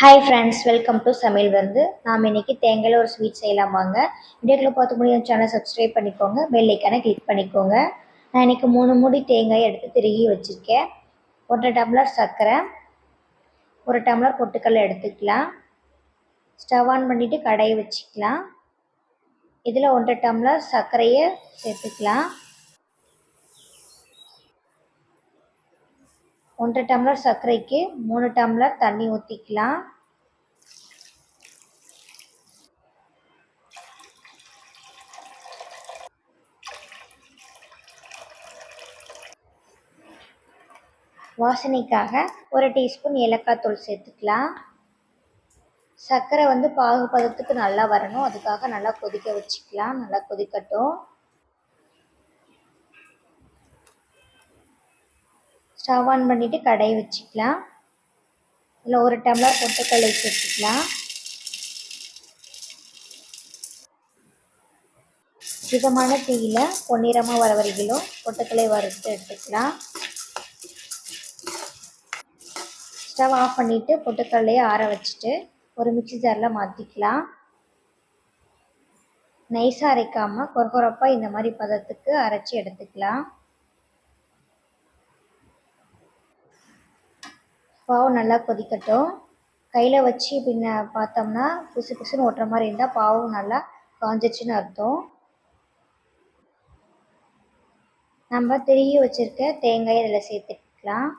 Hi friends welcome to சமையல் வந்து நாம் இன்றைக்கி தேங்காயில் ஒரு ஸ்வீட் செய்யலாம் வாங்க. வீடியோக்கில் பார்த்து முடியும். சேனல் சப்ஸ்கிரைப் பண்ணிக்கோங்க. பெல்லைக்கான கிளிக் பண்ணிக்கோங்க. நான் இன்றைக்கி மூணு மூடி தேங்காய் எடுத்து திருகி வச்சுருக்கேன். ஒன்றரை டம்ளர் சர்க்கரை ஒரு டம்ளர் பொட்டுக்கடலை எடுத்துக்கலாம். ஸ்டவ் ஆன் பண்ணிவிட்டு கடையை வச்சுக்கலாம். இதில் ஒன்றரை டம்ளர் சர்க்கரையை சேர்த்துக்கலாம். ஒன்றரை டம்ளர் சர்க்கரைக்கு மூணு டம்ளர் தண்ணி ஊற்றிக்கலாம் வாசனைக்காக ஒரு டீஸ்பூன் ஏலக்காய் தூள் சேர்த்துக்கலாம். சர்க்கரை வந்து பாகுபதத்துக்கு நல்லா வரணும். அதுக்காக நல்லா கொதிக்க வச்சுக்கலாம். நல்லா கொதிக்கட்டும். ஸ்டவ் ஆன் பண்ணிவிட்டு கடையை வச்சுக்கலாம். இதில் ஒரு டம்ளர் பொட்டுக்கடலை சேர்த்துக்கலாம் மிதமான தீயில் பொன்னிறமாக வர வரையிலும் பொட்டுக்கடலை வறுத்து எடுத்துக்கலாம். ஸ்டவ் ஆஃப் பண்ணிவிட்டு பொட்டுக்கடலையை ஆற வச்சுட்டு ஒரு மிக்சி ஜாரில் மாற்றிக்கலாம் நைஸாக அரைக்காமல் கொரகொரப்பாக இந்த மாதிரி பதத்துக்கு அரைச்சி எடுத்துக்கலாம். பாவு நல்லா கொதிக்கட்டும். கையில் வச்சு பின்ன பார்த்தோம்னா புசு புசுன்னு ஓட்டுற மாதிரி இருந்தால் பாவும் நல்லா காஞ்சிச்சுன்னு அர்த்தம். நம்ம திருகி வச்சுருக்க தேங்காயை இதில் சேர்த்துக்கலாம்.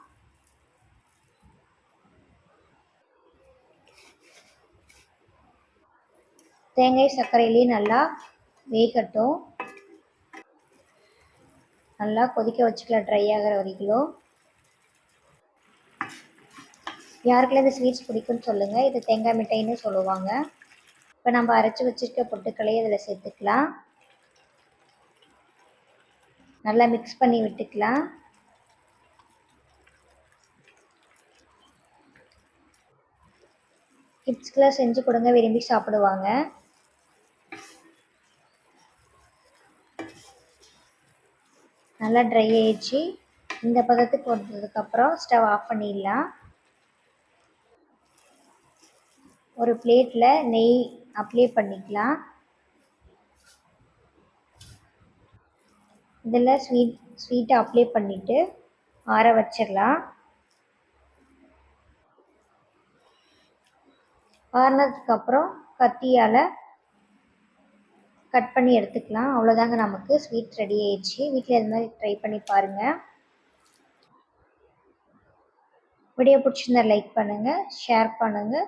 தேங்காய் சர்க்கரையிலேயே நல்லா வேகட்டும். நல்லா கொதிக்க வச்சுக்கலாம் ட்ரை ஆகிற வரைக்கும். யாருக்கெல்லாம் இந்த ஸ்வீட்ஸ் பிடிக்கும்னு சொல்லுங்கள் இது தேங்காய் மிட்டைன்னு சொல்லுவாங்க. இப்போ நம்ம அரைச்சி வச்சுருக்க பொட்டுக்களையும் இதில் சேர்த்துக்கலாம். நல்லா மிக்ஸ் பண்ணி விட்டுக்கலாம். கிட்ஸ்க்கெலாம் செஞ்சு கொடுங்க விரும்பி சாப்பிடுவாங்க. நல்லா ட்ரை ஆயிடுச்சு. இந்த பதத்துக்கு வந்ததுக்கப்புறம் ஸ்டவ் ஆஃப் பண்ணிடலாம். ஒரு பிளேட்டில் நெய் அப்ளை பண்ணிக்கலாம். இதில் ஸ்வீட் ஸ்வீட்டை அப்ளை பண்ணிவிட்டு ஆற வச்சிடலாம். ஆறினதுக்கப்புறம் கத்தியால் கட் பண்ணி எடுத்துக்கலாம். அவ்வளோதாங்க நமக்கு ஸ்வீட் ரெடி ஆயிடுச்சு. வீட்டில் இது மாதிரி ட்ரை பண்ணி பாருங்கள் வீடியோ பிடிச்சிருந்தா லைக் பண்ணுங்கள் ஷேர் பண்ணுங்கள்